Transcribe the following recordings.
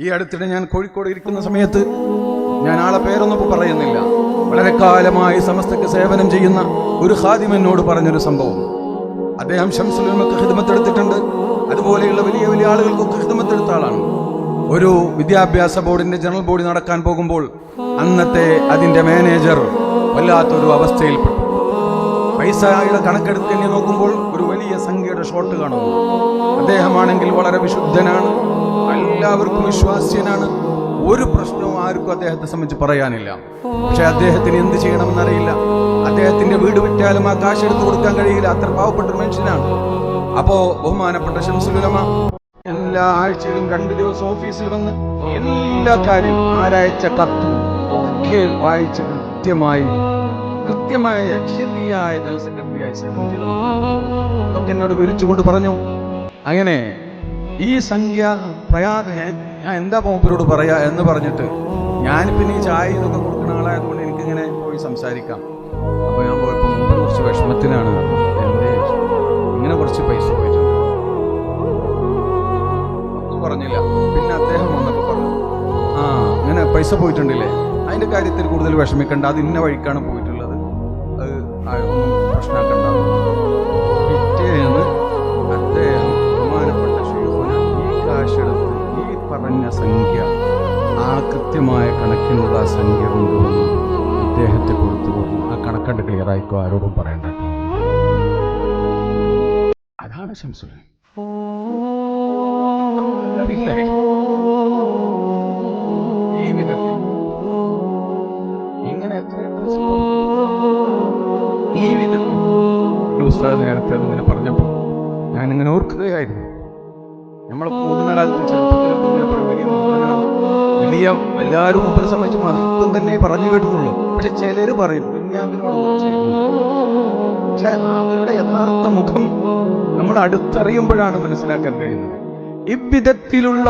ഈ അടുത്തിടെ ഞാൻ കോഴിക്കോട് ഇരിക്കുന്ന സമയത്ത് ഞാൻ ആളെ പേരൊന്നും പറയുന്നില്ല. വളരെ കാലമായി സമസ്തക്ക് സേവനം ചെയ്യുന്ന ഒരു ഹാദിമെന്നോട് പറഞ്ഞൊരു സംഭവം. അദ്ദേഹം ശംസലിനൊക്കെ ഹിദമത്തെടുത്തിട്ടുണ്ട് അതുപോലെയുള്ള വലിയ വലിയ ആളുകൾക്കൊക്കെ ഹിദമത്തെടുത്ത ആളാണ്. ഒരു വിദ്യാഭ്യാസ ബോർഡിന്റെ ജനറൽ ബോഡി നടക്കാൻ പോകുമ്പോൾ അന്നത്തെ അതിന്റെ മാനേജർ വല്ലാത്തൊരു അവസ്ഥയിൽപ്പെട്ടു. പൈസയുടെ എന്നെ നോക്കുമ്പോൾ ഒരു വലിയ സംഖ്യയുടെ ഷോട്ട് കാണുന്നു. അദ്ദേഹമാണെങ്കിൽ വളരെ വിശുദ്ധനാണ് എല്ലാവർക്കും വിശ്വാസ്യനാണ്. ഒരു പ്രശ്നവും ആർക്കും അദ്ദേഹത്തെ സംബന്ധിച്ച് പറയാനില്ല. പക്ഷെ അദ്ദേഹത്തിന് എന്ത് ചെയ്യണമെന്നറിയില്ല. അദ്ദേഹത്തിന്റെ വീട് വിറ്റാലും ആ കാശ് എടുത്തു കൊടുക്കാൻ കഴിയില്ല. അത്ര പാവപ്പെട്ട മനുഷ്യനാണ്. അപ്പോ ബഹുമാനപ്പെട്ട ശംസുലമ എല്ലാ ആഴ്ചയിലും രണ്ടു ദിവസം ഓഫീസിൽ വന്ന് എല്ലാ കാര്യം ആരായച്ച കത്തും ഒക്കെ വായിച്ച് കൃത്യമായി കൃത്യമായ ശരിയായ. ഇതൊക്കെ എന്നോട് വിവരിച്ചുകൊണ്ട് പറഞ്ഞു അങ്ങനെ ഈ സംഖ്യ പ്രയാ ഞാൻ എന്താ മൂപ്പരോട് പറയാ എന്ന് പറഞ്ഞിട്ട് ഞാൻ പിന്നെ ഈ ചായ ഇതൊക്കെ കൊടുക്കുന്ന ആളായതുകൊണ്ട് എനിക്കിങ്ങനെ പോയി സംസാരിക്കാം. അപ്പൊ ഞാൻ മൂപ്പര് കുറച്ച് വിഷമത്തിലാണ്. എന്തേ? ഇങ്ങനെ കുറച്ച് പൈസ പോയിട്ടുണ്ട്. പറഞ്ഞില്ല. പിന്നെ അദ്ദേഹം വന്നപ്പോൾ പറഞ്ഞു ആ അങ്ങനെ പൈസ പോയിട്ടുണ്ടല്ലേ? അതിന്റെ കാര്യത്തിൽ കൂടുതൽ വിഷമിക്കണ്ട. അത് ഇന്ന വഴിക്കാണ് ആ- ഒന്നും പ്രശ്നമാക്കണ്ട പിറ്റേന്ന് അദ്ദേഹം ബഹുമാനപ്പെട്ട ഷെയ്ഖുന ഈ കാശെടുത്ത് ഈ പറഞ്ഞ സംഖ്യ ആ കൃത്യമായ കണക്കിനുള്ള സംഖ്യ കൊണ്ടുവന്നു ഇദ്ദേഹത്തെ കൊടുത്തു. പോകുന്നു ആ കണക്കണ്ട് ക്ലിയർ ആയിക്കോ ആരോടും പറയണ്ട. അതാണ് ശംസുൽ. ഈ ഇങ്ങനെ എത്രയോ ഉസ്താദ് നേരത്തെ അതിങ്ങനെ പറഞ്ഞപ്പോൾ ഞാനിങ്ങനെ ഓർക്കുകയായിരുന്നു. നമ്മളെ പോകുന്ന കാലത്ത് വലിയ എല്ലാവരും മുപ്പത് സംബന്ധിച്ച് മഹത്വം തന്നെ പറഞ്ഞു കേട്ടിട്ടുള്ളൂ. പക്ഷെ ചിലർ പറയും പക്ഷെ അവരുടെ യഥാർത്ഥ മുഖം നമ്മൾ അടുത്തറിയുമ്പോഴാണ് മനസ്സിലാക്കാൻ കഴിയുന്നത്. ഇവിധത്തിലുള്ള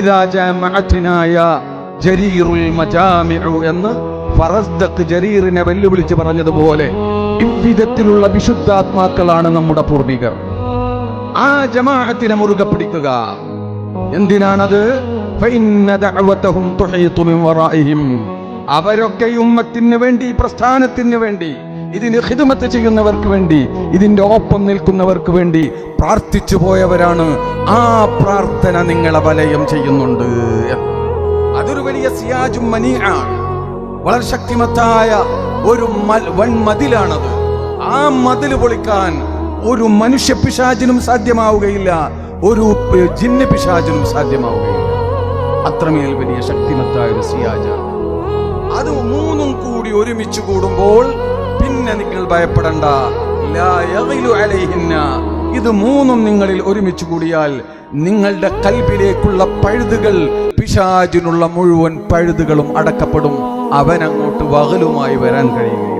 ഇതാ ജമാഅത്ത് ജമാഅത്തിനായ ജരീറുൽ മജാമിഉ എന്ന് ഫറസ്ദഖ് ജരീറിനെ വെല്ലുവിളിച്ച് പറഞ്ഞതുപോലെ ഇവിധത്തിലുള്ള വിശുദ്ധാത്മാക്കളാണ് നമ്മുടെ പൂർവികർ. ആ ജമാഅത്തിനെ മുറുകെ പിടിക്കുക. എന്തിനാണത്? അവരൊക്കെ ഉമ്മത്തിന് വേണ്ടി പ്രസ്ഥാനത്തിന് വേണ്ടി ഇതിന് ഹിതുമത്ത് ചെയ്യുന്നവർക്ക് വേണ്ടി ഇതിന്റെ ഒപ്പം നിൽക്കുന്നവർക്ക് വേണ്ടി പ്രാർത്ഥിച്ചു പോയവരാണ് ആ പ്രാർത്ഥന നിങ്ങളെ വലയം ചെയ്യുന്നുണ്ട്. അതൊരു വലിയ സിയാജും ആണ് വളരെ ശക്തിമത്തായ ഒരു വൻ മതിലാണത്. ആ മതിൽ പൊളിക്കാൻ ഒരു മനുഷ്യ പിശാചിനും സാധ്യമാവുകയില്ല ഒരു ജിന്ന പിശാചിനും സാധ്യമാവുകയില്ല. അത്രമേൽ വലിയ ശക്തിമത്തായ ഒരു സിയാജാണ് അത് മൂന്നും കൂടി ഒരുമിച്ച് കൂടുമ്പോൾ പിന്നെ നിങ്ങൾ ഭയപ്പെടണ്ട. ഇത് മൂന്നും നിങ്ങളിൽ ഒരുമിച്ച് കൂടിയാൽ നിങ്ങളുടെ കൽബിലേക്കുള്ള പഴുതുകൾ പിശാചിനുള്ള മുഴുവൻ പഴുതുകളും അടക്കപ്പെടും. അവനങ്ങോട്ട് വകലുമായി വരാൻ കഴിയുകയില്ല